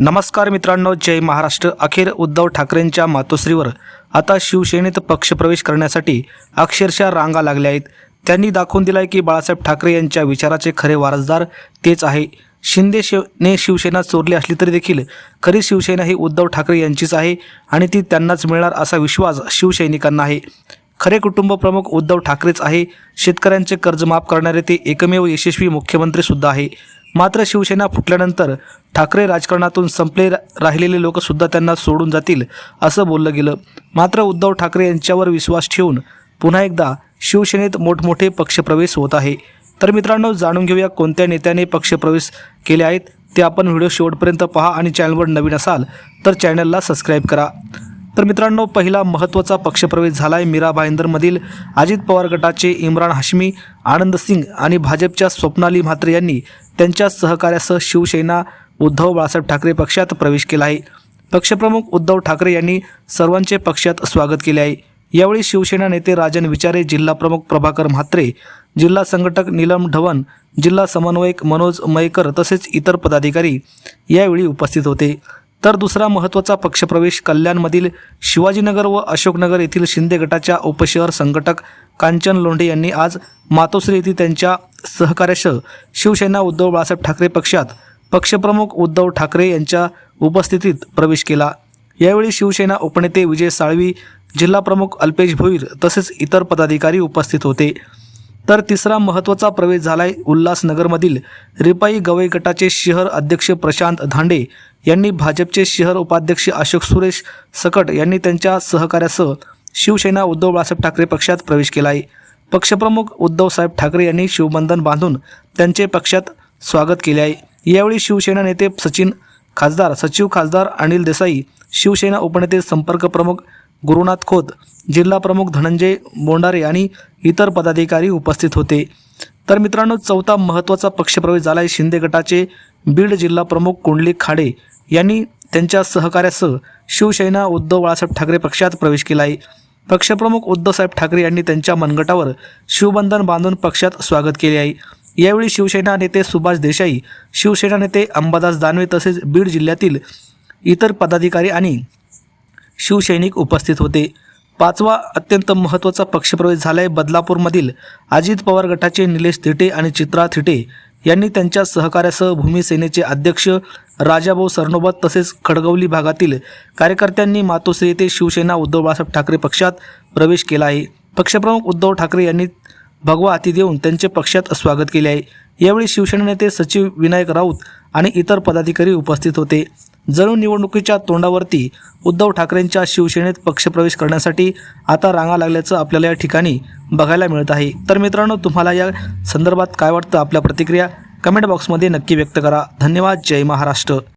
नमस्कार मित्रांनो जय महाराष्ट्र. अखेर उद्धव ठाकरेंच्या मातोश्रीवर आता शिवसेनेत पक्षप्रवेश करण्यासाठी अक्षरशः रांगा लागल्या आहेत. त्यांनी दाखवून दिलाय की बाळासाहेब ठाकरे यांच्या विचाराचे खरे वारसदार तेच आहे. शिंदे शिवने शिवसेना चोरली असली तरी देखील खरी शिवसेना ही उद्धव ठाकरे यांचीच आहे आणि ती त्यांनाच मिळणार असा विश्वास शिवसैनिकांना आहे. खरे कुटुंब प्रमुख उद्धव ठाकरेच आहे. शेतकऱ्यांचे कर्ज माफ करणारे ते एकमेव यशस्वी मुख्यमंत्री सुद्धा आहे. मात्र शिवसेना फुटल्यानंतर ठाकरे राजकारणातून संपले राहिलेले लोकसुद्धा त्यांना सोडून जातील असं बोललं गेलं. मात्र उद्धव ठाकरे यांच्यावर विश्वास ठेवून पुन्हा एकदा शिवसेनेत मोठमोठे पक्षप्रवेश होत आहे. तर मित्रांनो जाणून घेऊया कोणत्या नेत्याने पक्षप्रवेश केले आहेत ते आपण व्हिडिओ शेवटपर्यंत पहा आणि चॅनलवर नवीन असाल तर चॅनलला सबस्क्राईब करा. तर मित्रांनो पहिला महत्त्वाचा पक्षप्रवेश झाला आहे मीरा भाईंदरमधील अजित पवार गटाचे इम्रान हाशमी आनंद सिंग आणि भाजपच्या स्वप्नाली म्हात्रे यांनी त्यांच्या सहकार्यासह शिवसेना उद्धव बाळासाहेब ठाकरे पक्षात प्रवेश केला आहे. पक्षप्रमुख उद्धव ठाकरे यांनी सर्वांचे पक्षात स्वागत केले आहे. यावेळी शिवसेना नेते राजन विचारे जिल्हाप्रमुख प्रभाकर म्हात्रे जिल्हा संघटक नीलम ढवण जिल्हा समन्वयक मनोज मयकर तसेच इतर पदाधिकारी यावेळी उपस्थित होते. तर दुसरा महत्त्वाचा पक्षप्रवेश कल्याणमधील शिवाजीनगर व अशोकनगर येथील शिंदे गटाच्या उपशहर संघटक कांचन लोंढे यांनी आज मातोश्री येथील त्यांच्या सहकार्यासह शिवसेना उद्धव बाळासाहेब ठाकरे पक्षात पक्षप्रमुख उद्धव ठाकरे यांच्या उपस्थितीत प्रवेश केला. यावेळी शिवसेना उपनेते विजय साळवी जिल्हाप्रमुख अल्पेश भोईर तसेच इतर पदाधिकारी उपस्थित होते. तर तिसरा महत्त्वाचा प्रवेश झालाय उल्हासनगरमधील रिपाई गवई गटाचे शहर अध्यक्ष प्रशांत धांडे यांनी भाजपचे शहर उपाध्यक्ष अशोक सुरेश सकट यांनी त्यांच्या सहकार्यासह शिवसेना उद्धव बाळासाहेब ठाकरे पक्षात प्रवेश केला आहे पक्षप्रमुख उद्धवसाहेब ठाकरे यांनी शिवबंधन बांधून त्यांचे पक्षात स्वागत केले आहे. यावेळी शिवसेना नेते सचिन खासदार सचिव खासदार अनिल देसाई शिवसेना उपनेते संपर्क प्रमुख गुरुनाथ खोत जिल्हा प्रमुख धनंजय बोंडारे आणि इतर पदाधिकारी उपस्थित होते. तर मित्रांनो चौथा महत्त्वाचा पक्षप्रवेश झाला आहे शिंदे गटाचे बीड जिल्हा प्रमुख कुंडली खाडे यांनी त्यांच्या सहकार्यासह शिवसेना उद्धव बाळासाहेब ठाकरे पक्षात प्रवेश केला आहे पक्षप्रमुख उद्धवसाहेब ठाकरे यांनी त्यांच्या मनगटावर शिवबंधन बांधून पक्षात स्वागत केले आहे. यावेळी शिवसेना नेते सुभाष देसाई शिवसेना नेते अंबादास दानवे तसेच बीड जिल्ह्यातील इतर पदाधिकारी आणि शिवसैनिक उपस्थित होते. पाचवा अत्यंत महत्त्वाचा पक्षप्रवेश झाला आहे बदलापूरमधील अजित पवार गटाचे निलेश थिटे आणि चित्रा थिटे यांनी त्यांच्या सहकार्यासह भूमिसेनेचे अध्यक्ष राजाभाऊ सरनोबत तसेच खडगवली भागातील कार्यकर्त्यांनी मातोश्री येथे शिवसेना उद्धव बाळासाहेब ठाकरे पक्षात प्रवेश केला आहे. पक्षप्रमुख उद्धव ठाकरे यांनी भगवा हाती देऊन त्यांचे पक्षात स्वागत केले आहे. यावेळी शिवसेना नेते सचिव विनायक राऊत आणि इतर पदाधिकारी उपस्थित होते. जणू निवडणुकीच्या तोंडावरती उद्धव ठाकरेंच्या शिवसेनेत पक्षप्रवेश करण्यासाठी आता रांगा लागल्याचं आपल्याला या ठिकाणी बघायला मिळत आहे. तर मित्रांनो तुम्हाला या संदर्भात काय वाटतं? आपल्या प्रतिक्रिया कमेंट बॉक्समध्ये नक्की व्यक्त करा. धन्यवाद. जय महाराष्ट्र.